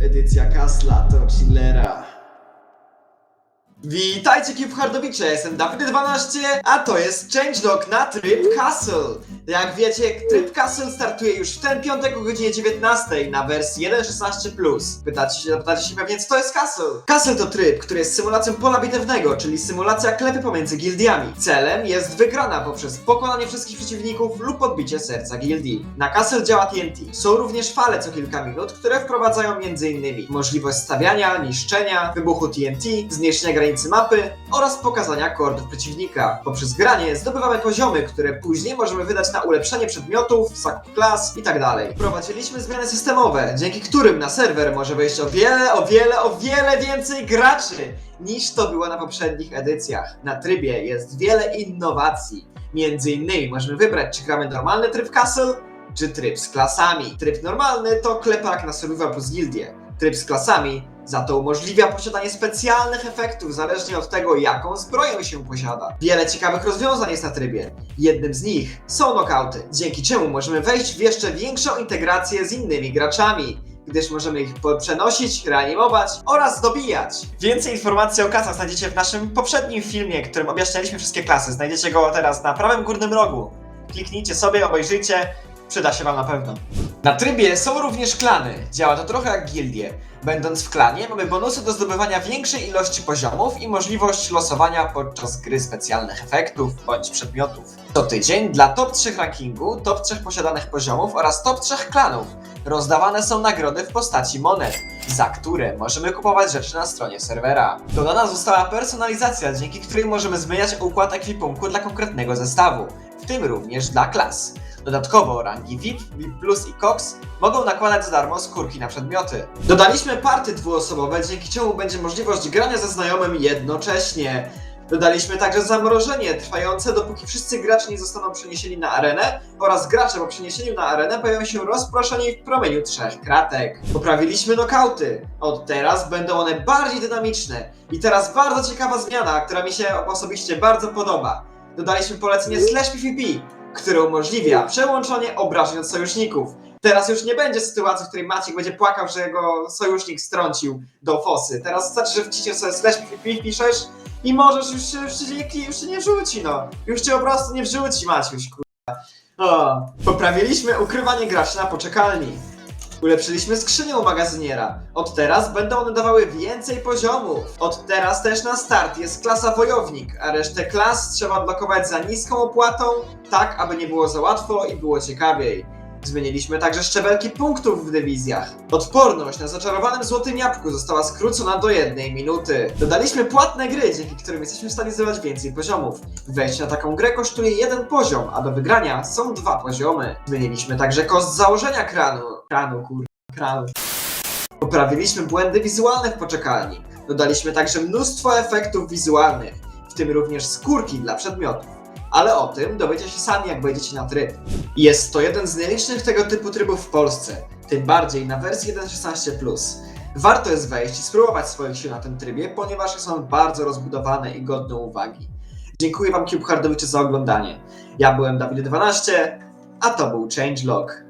Edycja Kasla to chillera. Witajcie Cube ja jestem Dawid12, a to jest changelog na tryb Castle. Jak wiecie, tryb Castle startuje już w ten piątek o godzinie 19 na wersji 1.16+. Pytacie się, pytacie się pewnie, co to jest Castle? Castle to tryb, który jest symulacją pola bitewnego, czyli symulacja klepy pomiędzy gildiami. Celem jest wygrana poprzez pokonanie wszystkich przeciwników lub podbicie serca gildii. Na Castle działa TNT. Są również fale co kilka minut, które wprowadzają m.in. możliwość stawiania, niszczenia, wybuchu TNT, zmniejszenia granicy mapy oraz pokazania kordów przeciwnika. Poprzez granie zdobywamy poziomy, które później możemy wydać na ulepszenie przedmiotów, zakup klas itd. Wprowadziliśmy zmiany systemowe, dzięki którym na serwer może wejść o wiele, o wiele, o wiele więcej graczy niż to było na poprzednich edycjach. Na trybie jest wiele innowacji. Między innymi możemy wybrać, czy gramy normalny tryb Castle, czy tryb z klasami. Tryb normalny to klepak na survival plus gildię. Tryb z klasami za to umożliwia posiadanie specjalnych efektów zależnie od tego, jaką zbroję się posiada. Wiele ciekawych rozwiązań jest na trybie. Jednym z nich są knockouty, dzięki czemu możemy wejść w jeszcze większą integrację z innymi graczami gdyż możemy ich przenosić, reanimować oraz dobijać. Więcej informacji o klasach znajdziecie w naszym poprzednim filmie, którym objaśnialiśmy wszystkie klasy. Znajdziecie go teraz na prawym górnym rogu. Kliknijcie sobie, obejrzyjcie, przyda się Wam na pewno. Na trybie są również klany. Działa to trochę jak gildie. Będąc w klanie mamy bonusy do zdobywania większej ilości poziomów i możliwość losowania podczas gry specjalnych efektów bądź przedmiotów. Co tydzień dla top 3 rankingu, top 3 posiadanych poziomów oraz top 3 klanów rozdawane są nagrody w postaci monet, za które możemy kupować rzeczy na stronie serwera. Dodana została personalizacja, dzięki której możemy zmieniać układ ekwipunku dla konkretnego zestawu, w tym również dla klas. Dodatkowo rangi VIP, VIP Plus i Cox mogą nakładać za darmo skórki na przedmioty. Dodaliśmy party dwuosobowe, dzięki czemu będzie możliwość grania ze znajomym jednocześnie. Dodaliśmy także zamrożenie trwające, dopóki wszyscy gracze nie zostaną przeniesieni na arenę oraz gracze po przeniesieniu na arenę pojawią się rozproszeni w promieniu trzech kratek. Poprawiliśmy knockouty. Od teraz będą one bardziej dynamiczne. I teraz bardzo ciekawa zmiana, która mi się osobiście bardzo podoba. Dodaliśmy polecenie slash PvP, które umożliwia przełączenie obrażeń od sojuszników. Teraz już nie będzie sytuacji, w której Maciek będzie płakał, że jego sojusznik strącił do fosy. Teraz wystarczy, że wciśniesz sobie slash piszesz i możesz już się, już się, nie- już nie wrzuci, no. Już cię po prostu nie wrzuci, Maciuś, kurwa. O, poprawiliśmy ukrywanie graczy na poczekalni. Ulepszyliśmy skrzynię u magazyniera. Od teraz będą one dawały więcej poziomów. Od teraz też na start jest klasa wojownik, a resztę klas trzeba blokować za niską opłatą, tak aby nie było za łatwo i było ciekawiej. Zmieniliśmy także szczebelki punktów w dywizjach. Odporność na zaczarowanym złotym jabłku została skrócona do jednej minuty. Dodaliśmy płatne gry, dzięki którym jesteśmy w stanie zdobywać więcej poziomów. Wejście na taką grę kosztuje jeden poziom, a do wygrania są dwa poziomy. Zmieniliśmy także koszt założenia kranu. Kranu, kur... kranu. Poprawiliśmy błędy wizualne w poczekalni. Dodaliśmy także mnóstwo efektów wizualnych, w tym również skórki dla przedmiotów. Ale o tym dowiecie się sami, jak wejdziecie na tryb. Jest to jeden z nielicznych tego typu trybów w Polsce, tym bardziej na wersji 1.16+. Warto jest wejść i spróbować swoich sił na tym trybie, ponieważ jest on bardzo rozbudowany i godny uwagi. Dziękuję Wam CubeHardowicze za oglądanie. Ja byłem Dawid12, a to był Changelog.